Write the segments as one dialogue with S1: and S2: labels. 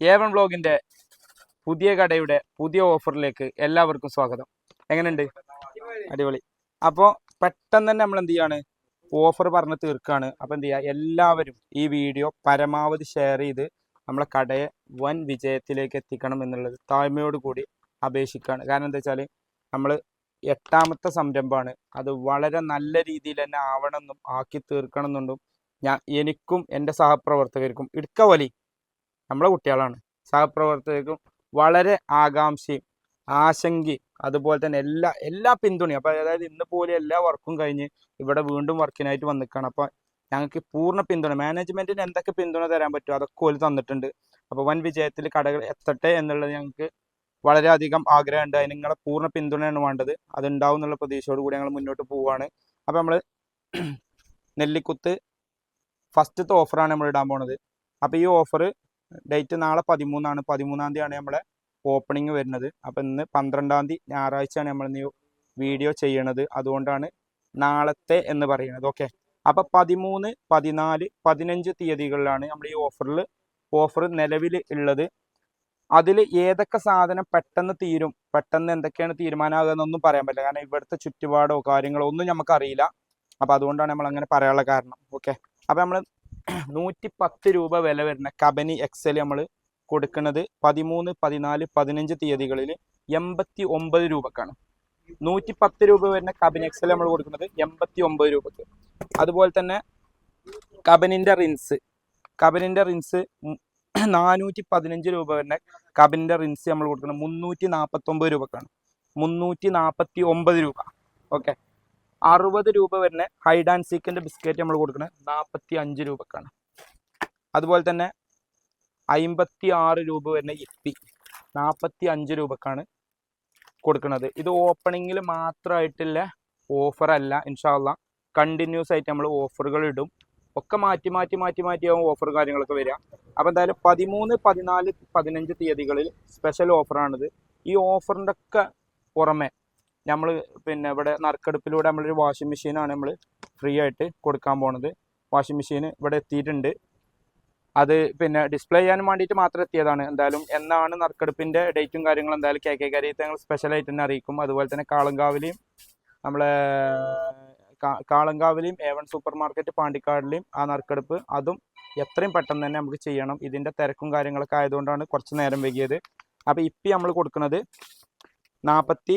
S1: ഏവൻ ബ്ലോഗിന്റെ പുതിയ കടയുടെ പുതിയ ഓഫറിലേക്ക് എല്ലാവർക്കും സ്വാഗതം. എങ്ങനെയുണ്ട്? അടിപൊളി. അപ്പോൾ പെട്ടെന്ന് തന്നെ നമ്മൾ എന്ത് ചെയ്യാണ്? ഓഫർ പറഞ്ഞ് തീർക്കുകയാണ് അപ്പോൾ എന്ത് ചെയ്യുക? എല്ലാവരും ഈ വീഡിയോ പരമാവധി ഷെയർ ചെയ്ത് നമ്മളെ കടയെ വൻ വിജയത്തിലേക്ക് എത്തിക്കണം എന്നുള്ളത് താഴ്മയോട് കൂടി അപേക്ഷിക്കുകയാണ് കാരണം എന്താ വെച്ചാൽ നമ്മൾ എട്ടാമത്തെ സംരംഭമാണ്. അത് വളരെ നല്ല രീതിയിൽ തന്നെ ആവണമെന്നും ആക്കി തീർക്കണം എന്നുണ്ടും ഞാൻ എനിക്കും എന്റെ സഹപ്രവർത്തകർക്കും ഇടുക്ക നമ്മളെ കുട്ടികളാണ്. സഹപ്രവർത്തകർക്കും വളരെ ആകാംക്ഷയും ആശങ്കയും അതുപോലെ തന്നെ എല്ലാ എല്ലാ പിന്തുണയും. അപ്പോൾ അതായത് ഇന്ന് പോലെ എല്ലാ വർക്കും കഴിഞ്ഞ് ഇവിടെ വീണ്ടും വർക്കിനായിട്ട് വന്നിക്കാണ്. അപ്പോൾ ഞങ്ങൾക്ക് പൂർണ പിന്തുണ മാനേജ്മെന്റിന് എന്തൊക്കെ പിന്തുണ തരാൻ പറ്റുമോ അതൊക്കെ ഓൽ തന്നിട്ടുണ്ട്. അപ്പോൾ വൻ വിജയത്തിൽ കടകൾ എത്തട്ടെ എന്നുള്ളത് ഞങ്ങൾക്ക് വളരെയധികം ആഗ്രഹമുണ്ട്. അതിന് നിങ്ങളെ പൂർണ പിന്തുണയാണ് വേണ്ടത്. അതുണ്ടാവും എന്നുള്ള പ്രതീക്ഷയോട് കൂടി ഞങ്ങൾ മുന്നോട്ട് പോവുകയാണ് അപ്പോൾ നമ്മൾ നെല്ലിക്കുത്ത് ഫസ്റ്റത്തെ ഓഫറാണ് നമ്മൾ ഇടാൻ പോണത്. അപ്പോൾ ഈ ഓഫർ ഡേറ്റ് നാളെ പതിമൂന്നാണ്. പതിമൂന്നാം ആണ് നമ്മളെ ഓപ്പണിംഗ് വരുന്നത്. അപ്പം ഇന്ന് പന്ത്രണ്ടാം തീയതി ഞായറാഴ്ചയാണ് നമ്മൾ ഇന്ന് വീഡിയോ ചെയ്യണത്. അതുകൊണ്ടാണ് നാളത്തെ എന്ന് പറയുന്നത്. ഓക്കെ അപ്പം പതിമൂന്ന് പതിനാല് പതിനഞ്ച് തീയതികളിലാണ് നമ്മൾ ഈ ഓഫറിൽ ഓഫർ നിലവിൽ ഉള്ളത്. അതിൽ ഏതൊക്കെ സാധനം പെട്ടെന്ന് തീരും പെട്ടെന്ന് എന്തൊക്കെയാണ് തീരുമാനമാകുക എന്നൊന്നും പറയാൻ പറ്റില്ല. കാരണം ഇവിടുത്തെ ചുറ്റുപാടോ കാര്യങ്ങളോ ഒന്നും നമുക്കറിയില്ല. അപ്പം അതുകൊണ്ടാണ് നമ്മൾ അങ്ങനെ പറയാനുള്ള കാരണം. ഓക്കെ അപ്പം നമ്മൾ നൂറ്റി പത്ത് രൂപ വില വരുന്ന കബനി എക്സൽ നമ്മൾ കൊടുക്കുന്നത് പതിമൂന്ന് പതിനാല് പതിനഞ്ച് തീയതികളിൽ എൺപത്തി ഒമ്പത് രൂപക്കാണ്. നൂറ്റി പത്ത് രൂപ വരുന്ന കബനി എക്സൽ നമ്മൾ കൊടുക്കുന്നത് എൺപത്തി ഒമ്പത് രൂപക്ക്. അതുപോലെ തന്നെ കബനിന്റെ റിൻസ് കബനിന്റെ റിൻസ് നാനൂറ്റി പതിനഞ്ച് രൂപ വരുന്ന കബനിന്റെ റിൻസ് നമ്മൾ കൊടുക്കുന്നത് മുന്നൂറ്റി നാൽപ്പത്തി ഒമ്പത് രൂപക്കാണ്. മുന്നൂറ്റി നാൽപ്പത്തി ഒമ്പത് രൂപ. ഓക്കെ. അറുപത് രൂപ വരുന്ന ഹൈഡ് ആൻഡ് സീക്കിന്റെ ബിസ്ക്കറ്റ് നമ്മൾ കൊടുക്കുന്നത് നാൽപ്പത്തി അഞ്ച് രൂപക്കാണ്. അതുപോലെ തന്നെ അമ്പത്തി ആറ് രൂപ വരുന്ന ഇപ്പി നാൽപ്പത്തി അഞ്ച് രൂപക്കാണ് കൊടുക്കുന്നത് ഇത് ഓപ്പണിങ്ങിൽ മാത്രമായിട്ടുള്ള ഓഫറല്ല ഇൻഷാല്ല കണ്ടിന്യൂസ് ആയിട്ട് നമ്മൾ ഓഫറുകൾ ഇടും. ഒക്കെ മാറ്റി മാറ്റി മാറ്റി മാറ്റിയാവും ഓഫർ കാര്യങ്ങളൊക്കെ വരിക. അപ്പോൾ എന്തായാലും പതിമൂന്ന് പതിനാല് പതിനഞ്ച് തീയതികളിൽ സ്പെഷ്യൽ ഓഫറാണിത് ഈ ഓഫറിന്റെ ഒക്കെ പുറമെ നമ്മൾ പിന്നെ ഇവിടെ നറുക്കെടുപ്പിലൂടെ നമ്മളൊരു വാഷിംഗ് മെഷീനാണ് നമ്മൾ ഫ്രീ ആയിട്ട് കൊടുക്കാൻ പോണത്. വാഷിംഗ് മെഷീൻ ഇവിടെ എത്തിയിട്ടുണ്ട്. അത് പിന്നെ ഡിസ്പ്ലേ ചെയ്യാൻ വേണ്ടിയിട്ട് മാത്രം എത്തിയതാണ്. എന്തായാലും എന്നാണ് നറുക്കെടുപ്പിന്റെ ഡേറ്റും കാര്യങ്ങളും എന്തായാലും കെ കെ കാര്യത്തെ ഞങ്ങൾ സ്പെഷ്യലായിട്ട് തന്നെ അറിയിക്കും. അതുപോലെ തന്നെ കാളങ്കാവിലെയും നമ്മളെ കാളങ്കാവിലെയും കാളങ്കാവിലെയും ഏവൺ സൂപ്പർ മാർക്കറ്റ് പാണ്ടിക്കാടിലെയും ആ നറുക്കെടുപ്പ് അതും എത്രയും പെട്ടെന്ന് തന്നെ നമുക്ക് ചെയ്യണം. ഇതിന്റെ തിരക്കും കാര്യങ്ങളൊക്കെ ആയതുകൊണ്ടാണ് കുറച്ച് നേരം വൈകിയത്. അപ്പോൾ ഇപ്പം നമ്മൾ കൊടുക്കുന്നത് നാൽപ്പത്തി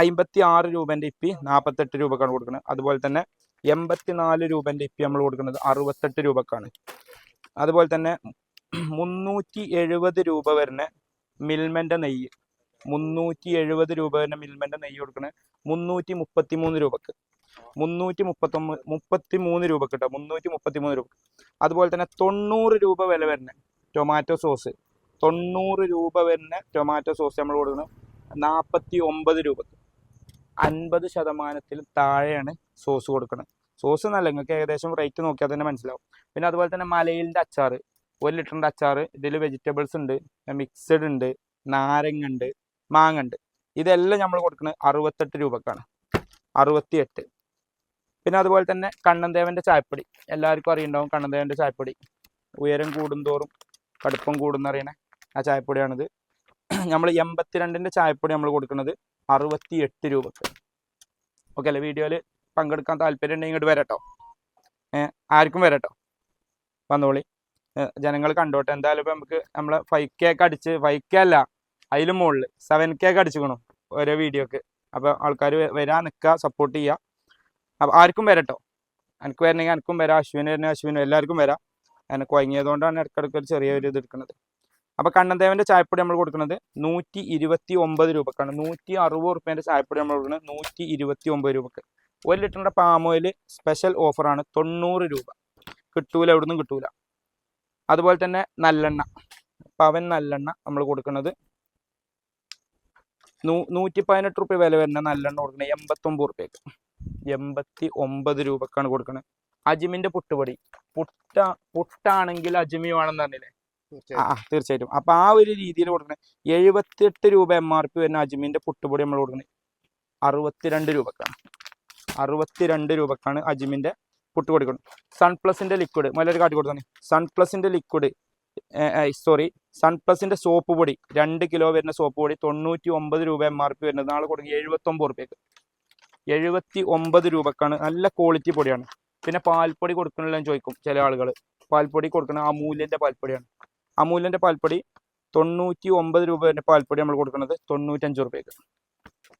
S1: അമ്പത്തി ആറ് രൂപേന്റെ ഇപ്പി നാൽപ്പത്തെട്ട് രൂപക്കാണ് കൊടുക്കുന്നത് അതുപോലെ തന്നെ എൺപത്തി നാല് രൂപേന്റെ ഇപ്പി നമ്മൾ കൊടുക്കുന്നത് അറുപത്തെട്ട് രൂപക്കാണ്. അതുപോലെ തന്നെ മുന്നൂറ്റി എഴുപത് രൂപ വരുന്ന മിൽമന്റെ നെയ്യ്. മുന്നൂറ്റി എഴുപത് രൂപ വരുന്ന മിൽമന്റെ നെയ്യ് കൊടുക്കുന്നത് മുന്നൂറ്റി മുപ്പത്തി മൂന്ന് രൂപക്ക്. മുന്നൂറ്റി മുപ്പത്തൊമ്പത് മുപ്പത്തി മൂന്ന് രൂപക്ക് കേട്ടോ മുന്നൂറ്റി മുപ്പത്തി മൂന്ന് രൂപ അതുപോലെ തന്നെ തൊണ്ണൂറ് രൂപ വില വരുന്ന ടൊമാറ്റോ സോസ്. തൊണ്ണൂറ് രൂപ വരുന്ന ടൊമാറ്റോ സോസ് നമ്മൾ കൊടുക്കുന്നത് നാൽപ്പത്തി ഒമ്പത് രൂപക്ക്. അൻപത് ശതമാനത്തിൽ താഴെയാണ് സോസ് കൊടുക്കുന്നത് സോസ് നല്ല നിങ്ങൾക്ക് ഏകദേശം റേറ്റ് നോക്കിയാൽ തന്നെ മനസ്സിലാവും. പിന്നെ അതുപോലെ തന്നെ മലയിലിന്റെ അച്ചാർ. ഒരു ലിറ്ററിന്റെ അച്ചാർ ഇതിൽ വെജിറ്റബിൾസ് ഉണ്ട് മിക്സഡ് ഉണ്ട് നാരങ്ങ ഉണ്ട് മാങ്ങ ഉണ്ട്. ഇതെല്ലാം നമ്മൾ കൊടുക്കുന്നത് അറുപത്തെട്ട് രൂപക്കാണ്. അറുപത്തിയെട്ട്. പിന്നെ അതുപോലെ തന്നെ കണ്ണന്തേവന്റെ ചായപ്പൊടി. എല്ലാവർക്കും അറിയുണ്ടാവും കണ്ണന്തേവന്റെ ചായപ്പൊടി. ഉയരം കൂടുന്തോറും കടുപ്പം കൂടുന്നറിയണേ ആ ചായപ്പൊടിയാണിത്. നമ്മൾ എൺപത്തിരണ്ടിന്റെ ചായപ്പൊടി നമ്മൾ കൊടുക്കുന്നത് അറുപത്തി എട്ട് രൂപക്ക്. ഓക്കെ അല്ലേ? വീഡിയോയിൽ പങ്കെടുക്കാൻ താല്പര്യം ഉണ്ടെങ്കിൽ ഇങ്ങോട്ട് വരട്ടോ. ആർക്കും വരട്ടോ? വന്നോളി. ജനങ്ങൾ കണ്ടോട്ടെ. എന്തായാലും ഇപ്പം നമുക്ക് നമ്മൾ ഫൈവ് കെ ഒക്കെ അടിച്ച് ഫൈവ് കെ അല്ല അതിലും മുകളിൽ സെവൻ കെ ഒക്കെ അടിച്ചുക്കണു ഓരോ വീഡിയോക്ക് അപ്പോൾ ആൾക്കാർ വരാൻ നിൽക്കുക സപ്പോർട്ട് ചെയ്യുക അപ്പോൾ ആർക്കും വരട്ടോ? എനിക്ക് വരണമെങ്കിൽ എനിക്കും വരാം അശ്വിന് വരണമെങ്കിൽ അശ്വിനും എല്ലാവർക്കും വരാം. എനിക്ക് വൈകിയതുകൊണ്ടാണ് ഇടയ്ക്കിടയ്ക്ക് ഒരു ചെറിയൊരു ഇത് എടുക്കുന്നത് അപ്പോൾ കണ്ണന്തേവന്റെ ചായപ്പൊടി നമ്മൾ കൊടുക്കുന്നത് നൂറ്റി ഇരുപത്തി ഒമ്പത് രൂപക്കാണ്. നൂറ്റി അറുപത് റുപ്യേന്റെ ചായപ്പൊടി നമ്മൾ കൊടുക്കുന്നത് നൂറ്റി ഇരുപത്തി ഒമ്പത് രൂപക്ക്. ഒരു ലിറ്ററിന്റെ പാം ഓയിൽ സ്പെഷ്യൽ ഓഫറാണ് തൊണ്ണൂറ് രൂപ. കിട്ടൂല എവിടെ നിന്നും കിട്ടൂല. അതുപോലെ തന്നെ നല്ലെണ്ണ. പവൻ നല്ലെണ്ണ നമ്മൾ കൊടുക്കുന്നത് നൂ നൂറ്റി പതിനെട്ട് റുപ്യ വില വരുന്ന നല്ലെണ്ണ കൊടുക്കുന്നത് എൺപത്തൊമ്പത് റുപ്യക്ക് എൺപത്തി ഒമ്പത് രൂപക്കാണ് കൊടുക്കുന്നത്. അജിമിന്റെ പുട്ടുപൊടി. പുട്ട പുട്ടാണെങ്കിൽ അജിമി വേണമെന്ന് പറഞ്ഞില്ലേ? ആ തീർച്ചയായിട്ടും. അപ്പൊ ആ ഒരു രീതിയിൽ കൊടുക്കണേ. എഴുപത്തിയെട്ട് രൂപ എം ആർ പി വരുന്ന അജ്മീന്റെ പുട്ടുപൊടി നമ്മൾ കൊടുക്കണേ. അറുപത്തിരണ്ട് രൂപക്കാണ്. അറുപത്തിരണ്ട് രൂപക്കാണ് അജ്മീന്റെ പുട്ടുപൊടി കൊടുക്കുന്നത് സൺപ്ലസിന്റെ ലിക്വിഡ്. മലൊരു കാട്ടി കൊടുത്താണ് സൺപ്ലസിന്റെ ലിക്വിഡ് സോറി സൺപ്ലസിന്റെ സോപ്പ് പൊടി. രണ്ട് കിലോ വരുന്ന സോപ്പ് പൊടി തൊണ്ണൂറ്റി ഒമ്പത് രൂപ എം ആർ പി വരുന്നത്. നാളെ കൊടുക്കുക എഴുപത്തി ഒമ്പത് റുപ്യക്ക്. എഴുപത്തി ഒമ്പത് രൂപക്കാണ്. നല്ല ക്വാളിറ്റി പൊടിയാണ്. പിന്നെ പാൽപ്പൊടി കൊടുക്കണല്ലോ ചോദിക്കും ചില ആളുകൾ പാൽപ്പൊടി കൊടുക്കുന്ന അമൂല്യന്റെ പാൽപ്പൊടിയാണ്. അമൂല്യന്റെ പാൽപ്പൊടി തൊണ്ണൂറ്റി ഒമ്പത് രൂപ പാൽപ്പൊടി നമ്മൾ കൊടുക്കുന്നത് തൊണ്ണൂറ്റഞ്ച് രൂപയ്ക്ക്.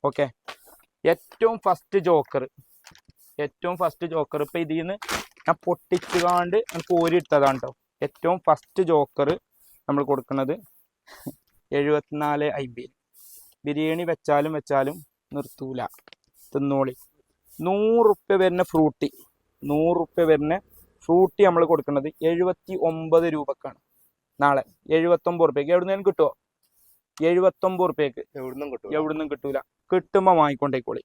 S1: ഓക്കെ ഏറ്റവും ഫസ്റ്റ് ജോക്കർ ഏറ്റവും ഫസ്റ്റ് ജോക്കർ ഇപ്പൊ ഇതിൽ നിന്ന് ഞാൻ പൊട്ടിച്ചുകാണ്ട് കോരി എടുത്തതാണ് കേട്ടോ ഏറ്റവും ഫസ്റ്റ് ജോക്കർ നമ്മൾ കൊടുക്കുന്നത് എഴുപത്തിനാല് ഐ ബി ബിരിയാണി വെച്ചാലും വെച്ചാലും നിർത്തൂല. തിന്നോളി. നൂറുപ്യ വരുന്ന ഫ്രൂട്ടി നൂറുപ്യ വരുന്ന ഫ്രൂട്ടി നമ്മൾ കൊടുക്കുന്നത് എഴുപത്തി ഒമ്പത് രൂപക്കാണ്. നാളെ എഴുപത്തൊമ്പത് റുപ്യക്ക് എവിടുന്ന് കിട്ടുമോ എഴുപത്തൊമ്പത് റുപ്യക്ക്
S2: എവിടുന്നും കിട്ടും
S1: എവിടുന്നും കിട്ടൂല. കിട്ടുമ്പോൾ വാങ്ങിക്കൊണ്ടേക്കോളി.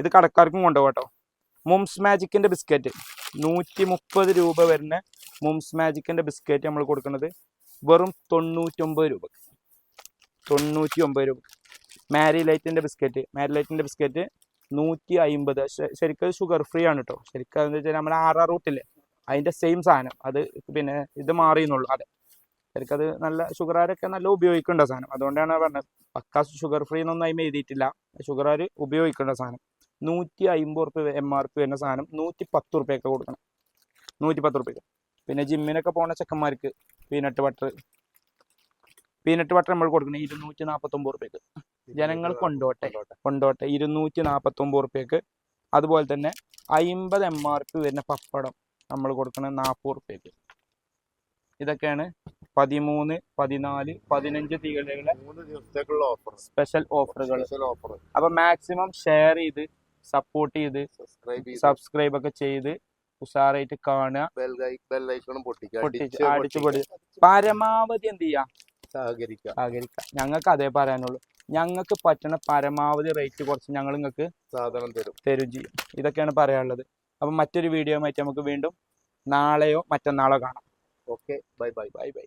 S1: ഇത് കടക്കാർക്കും കൊണ്ടുപോകാം കേട്ടോ മുംസ് മാജിക്കിന്റെ ബിസ്ക്കറ്റ് നൂറ്റി മുപ്പത് രൂപ വരുന്ന മുംസ് മാജിക്കിന്റെ ബിസ്ക്കറ്റ് നമ്മൾ കൊടുക്കുന്നത് വെറും തൊണ്ണൂറ്റൊമ്പത് രൂപ തൊണ്ണൂറ്റി ഒമ്പത് രൂപ മാരി ലൈറ്റിന്റെ ബിസ്ക്കറ്റ് മാരി ലൈറ്റിന്റെ ബിസ്ക്കറ്റ് നൂറ്റി അയിമ്പത് ശരിക്കും ഷുഗർ ഫ്രീ ആണ് കേട്ടോ ശരിക്കും അതെന്ന് വെച്ചാൽ നമ്മൾ ആർ ആർ റൂട്ടില്ലേ അതിന്റെ സെയിം സാധനം. അത് പിന്നെ ഇത് മാറിയെന്നുള്ളൂ. അതെ. ശരിക്കും അത് നല്ല ഷുഗറാരൊക്കെ നല്ല ഉപയോഗിക്കേണ്ട സാധനം. അതുകൊണ്ടാണ് പറഞ്ഞത്. പക്ക ഷുഗർ ഫ്രീ എന്നൊന്നും അതിന് എഴുതിയിട്ടില്ല. ഷുഗറാർ ഉപയോഗിക്കേണ്ട സാധനം. നൂറ്റി അമ്പത് റുപ്യ എം ആർ പി വരുന്ന സാധനം നൂറ്റി പത്ത് റുപ്യൊക്കെ കൊടുക്കണം. നൂറ്റി പത്ത് റുപ്യ പിന്നെ ജിമ്മിനൊക്കെ പോണ ചെക്കന്മാർക്ക് പീനട്ട് ബട്ടർ പീനട്ട് ബട്ടർ നമ്മൾ കൊടുക്കണം ഇരുന്നൂറ്റി നാൽപ്പത്തൊമ്പത് റുപ്യക്ക് ജനങ്ങൾ കൊണ്ടോട്ടെ. കൊണ്ടോട്ടെ. ഇരുന്നൂറ്റി നാൽപ്പത്തൊമ്പത് റുപ്യക്ക് അതുപോലെ തന്നെ അയിമ്പത് എം ആർ പി വരുന്ന പപ്പടം നമ്മൾ കൊടുക്കുന്നത് നാൽപ്പത് റുപ്യക്ക് ഇതൊക്കെയാണ് പതിമൂന്ന് പതിനാല് പതിനഞ്ച് തീയതികളിലെ
S2: മൂന്ന് ദിവസത്തേക്കുള്ള ഓഫർ
S1: സ്പെഷ്യൽ ഓഫറുകൾ
S2: ഓഫർ
S1: അപ്പൊ മാക്സിമം ഷെയർ ചെയ്ത് സപ്പോർട്ട് ചെയ്ത്
S2: സബ്സ്ക്രൈബ്
S1: സബ്സ്ക്രൈബ് ഒക്കെ ചെയ്ത് ഉഷാറായിട്ട് കാണുക. പരമാവധി എന്ത് ചെയ്യാ?
S2: സഹകരിക്കുക.
S1: സഹകരിക്കാം ഞങ്ങൾക്ക് അതേ പറയാനുള്ളൂ. ഞങ്ങൾക്ക് പറ്റണ പരമാവധി റേറ്റ് കുറച്ച് ഞങ്ങൾ നിങ്ങൾക്ക്
S2: സാധനം തരും.
S1: തരും ചെയ്യും. ഇതൊക്കെയാണ് പറയാനുള്ളത്. അപ്പം മറ്റൊരു വീഡിയോ ആയിട്ട് നമുക്ക് വീണ്ടും നാളെയോ മറ്റന്നാളോ കാണാം.
S2: Okay bye bye
S1: bye bye